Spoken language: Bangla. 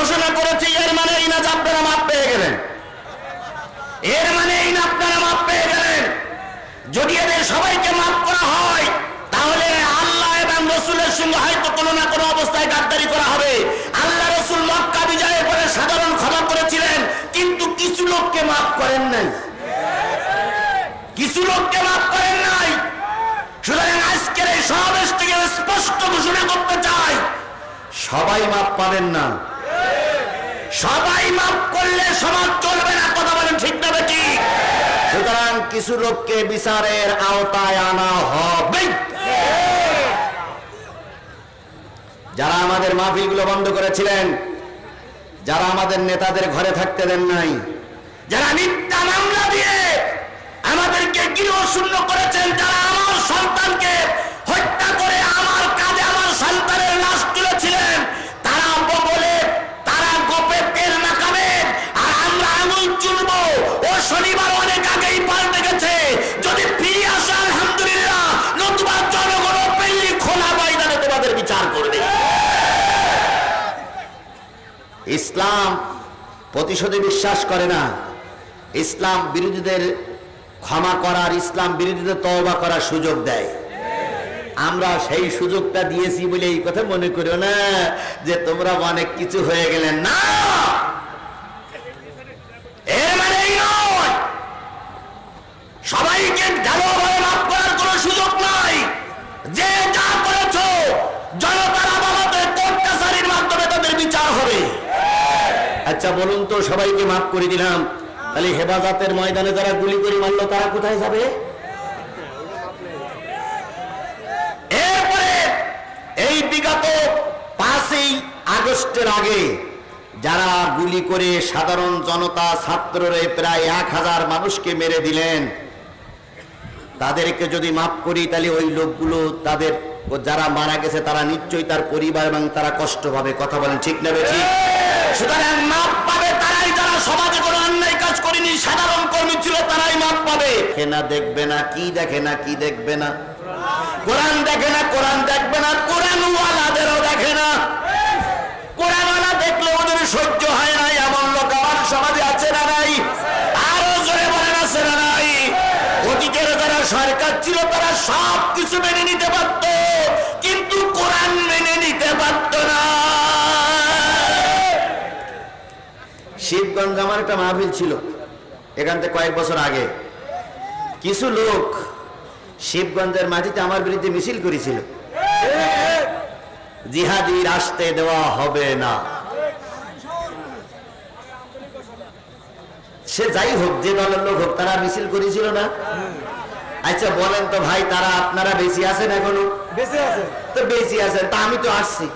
ঘোষণা করেছি, এর মানে এই না আপনারা মাপ পেয়ে গেলেন। এর মানে এই না আপনারা মাপ পেয়ে গেলেন। যদি এদের সবাইকে মাফ করা হয়, তাহলে আল্লাহ এবং রসুলের সঙ্গে হয়তো কোনো না কোনো অবস্থায় গাদ্দারি করা হবে। আল্লাহ রসুল মক্কা বিজয়ের পরে সাধারণ ক্ষমা করেছিলেন, কিন্তু কিছু লোককে মাফ করেন নাই। কিছু লোককে মাফ করেন নাই। সুতরাং আজকের এই সমাবেশ থেকে স্পষ্ট ঘোষণা করতে চাই, সবাই মাপ পাবেন না। সবাই মাপ করলে সমাজ চলবে না, কথা বলেন ঠিক না বেটি সুতরাং কিছু লোককে বিচারের আওতায় আনা হবে। যারা আমাদের মাহফিলগুলো বন্ধ করেছিলেন, যারা আমাদের নেতাদের ঘরে থাকতে দেন নাই, যারা মিথ্যা মামলা দিয়ে আমাদেরকে গৃহ শূন্য করেছেন, যারা আমার সন্তানকে ইসলাম প্রতিশোধে বিশ্বাস করে না। ইসলাম বিরোধীদের ক্ষমা করার, ইসলাম বিরোধীদের তওবা করার সুযোগ দেয়। আমরা সেই সুযোগটা দিয়েছি বলে এই কথা মনে করিও না যে তোমরা অনেক কিছু হয়ে গেলেন না! মানে সবাইকে ঢালোভাবে মাফ করার কোনো সুযোগ নাই। যে আচ্ছা বলুন তো, সবাইকে মাফ করে দিলাম। তাহলে হেফাজতের ময়দানে যারা গুলি করে মারলো, তারা কোথায় যাবে? এরপরে এই বিগত পাঁচই আগস্টের আগে যারা গুলি করে সাধারণ জনতা ছাত্ররে প্রায় এক হাজার মানুষকে মেরে দিলেন। তাদেরকে যদি মাফ করি, তাহলে ওই লোকগুলো তাদের ও যারা মারা গেছে, তারা নিশ্চয়ই তার পরিবার এবং তারা কষ্ট পাবে। কথা বলেন, ঠিক অন্যায় কাজ করেনি, সাধারণ কর্মী ছিল, তারাই পাবে। না, দেখবে না, কি দেখে না, কি দেখবে না? কোরআন দেখে না, কোরআন দেখবে না কোরআন দেখে না কোরআনওয়ালা দেখলে ওদের সহ্য হয় না এমন লোক আমার সমাজে আছে না নাই আরও জোরে বলেন আছে না নাই অতীতের যারা সরকার ছিল, তারা সব কিছু মেনে নিতে পারত, কিন্তু কোরআন মেনে নিতে পারত না। শিবগঞ্জ আমার একটা মাহফিল ছিল, এখান থেকে কয়েক বছর আগে। কিছু লোক শিবগঞ্জের মাটিতে আমার বিরুদ্ধে মিছিল করেছিল। জিহাদি আসতে দেওয়া হবে না। সে যাই হোক, যে দলের লোক হোক, তারা মিছিল করেছিল না? আচ্ছা বলেন তো ভাই তারা আপনারা বেশি আছেন এখনও? বেশি আছে তো বেশি আছেন। তা আমি তো আসছি।